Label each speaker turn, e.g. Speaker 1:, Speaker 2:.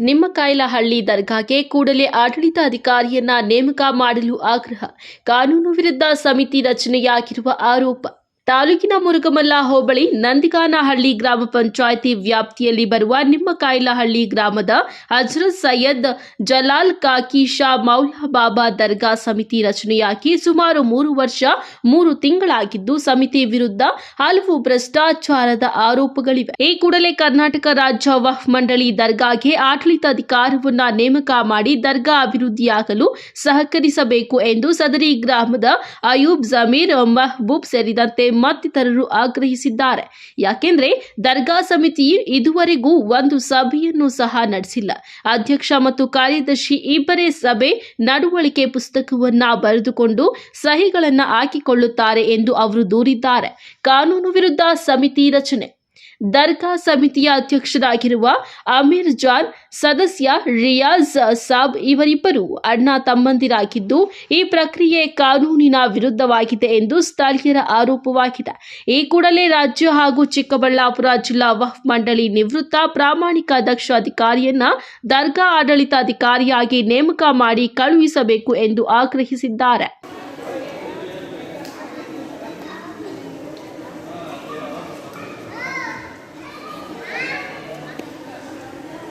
Speaker 1: ನಿಮ್ಮಕಾಯಲಹಳ್ಳಿ ದರ್ಗಾಗೆ ಕೂಡಲೇ ಆಡಳಿತಾಧಿಕಾರಿಯನ್ನ ನೇಮಕ ಮಾಡಲು ಆಗ್ರಹ. ಕಾನೂನು ವಿರುದ್ಧ ಸಮಿತಿ ರಚನೆಯಾಗಿರುವ ಆರೋಪ. ತಾಲೂಕಿನ ಮುರುಗಮಲ್ಲ ಹೋಬಳಿ ನಂದಿಗಾನಹಳ್ಳಿ ಗ್ರಾಮ ಪಂಚಾಯಿತಿ ವ್ಯಾಪ್ತಿಯಲ್ಲಿ ಬರುವ ನಿಮ್ಮಕಾಯಿಲಹಳ್ಳಿ ಗ್ರಾಮದ ಹಜ್ರತ್ ಸೈಯದ್ ಜಲಾಲ್ ಕಾಕಿ ಶಾ ಮೌಲಾ ಬಾಬಾ ದರ್ಗಾ ಸಮಿತಿ ರಚನೆಯಾಗಿ ಸುಮಾರು ಮೂರು ವರ್ಷ ಮೂರು ತಿಂಗಳಾಗಿದ್ದು, ಸಮಿತಿ ವಿರುದ್ಧ ಹಲವು ಭ್ರಷ್ಟಾಚಾರದ ಆರೋಪಗಳಿವೆ. ಈ ಕೂಡಲೇ ಕರ್ನಾಟಕ ರಾಜ್ಯ ವಫ್ ಮಂಡಳಿ ದರ್ಗಾಗೆ ಆಡಳಿತಾಧಿಕಾರವನ್ನ ನೇಮಕ ಮಾಡಿ ದರ್ಗಾ ಅಭಿವೃದ್ಧಿಯಾಗಲು ಸಹಕರಿಸಬೇಕು ಎಂದು ಸದರಿ ಗ್ರಾಮದ ಅಯೂಬ್ ಜಮೀರ್ ಮಹಬೂಬ್ ಸೇರಿದಂತೆ ಮತ್ತಿತರರು ಆಗ್ರಹಿಸಿದ್ದಾರೆ. ಯಾಕೆಂದ್ರೆ ದರ್ಗಾ ಸಮಿತಿಯು ಇದುವರೆಗೂ ಒಂದು ಸಭೆಯನ್ನು ಸಹ ನಡೆಸಿಲ್ಲ. ಅಧ್ಯಕ್ಷ ಮತ್ತು ಕಾರ್ಯದರ್ಶಿ ಇಬ್ಬರೇ ಸಭೆ ನಡವಳಿಕೆ ಪುಸ್ತಕವನ್ನ ಬರೆದುಕೊಂಡು ಸಹಿಗಳನ್ನ ಹಾಕಿಕೊಳ್ಳುತ್ತಾರೆ ಎಂದು ಅವರು ದೂರಿದ್ದಾರೆ. ಕಾನೂನು ವಿರುದ್ಧ ಸಮಿತಿ ರಚನೆ. ದರ್ಗಾ ಸಮಿತಿಯ ಅಧ್ಯಕ್ಷರಾಗಿರುವ ಅಮೀರ್ ಜಾನ್, ಸದಸ್ಯ ರಿಯಾಜ್ ಸಾಬ್ ಇವರಿಬ್ಬರು ಅಣ್ಣ ತಮ್ಮಂದಿರಾಗಿದ್ದು, ಈ ಪ್ರಕ್ರಿಯೆ ಕಾನೂನಿನ ವಿರುದ್ಧವಾಗಿದೆ ಎಂದು ಸ್ಥಳೀಯರ ಆರೋಪವಾಗಿದೆ. ಈ ಕೂಡಲೇ ರಾಜ್ಯ ಹಾಗೂ ಚಿಕ್ಕಬಳ್ಳಾಪುರ ಜಿಲ್ಲಾ ವಫ್ ಮಂಡಳಿ ನಿವೃತ್ತ ಪ್ರಾಮಾಣಿಕ ದಕ್ಷ ಅಧಿಕಾರಿಯನ್ನ ದರ್ಗಾ ಆಡಳಿತಾಧಿಕಾರಿಯಾಗಿ ನೇಮಕ ಮಾಡಿ ಕಳುಹಿಸಬೇಕು ಎಂದು ಆಗ್ರಹಿಸಿದ್ದಾರೆ.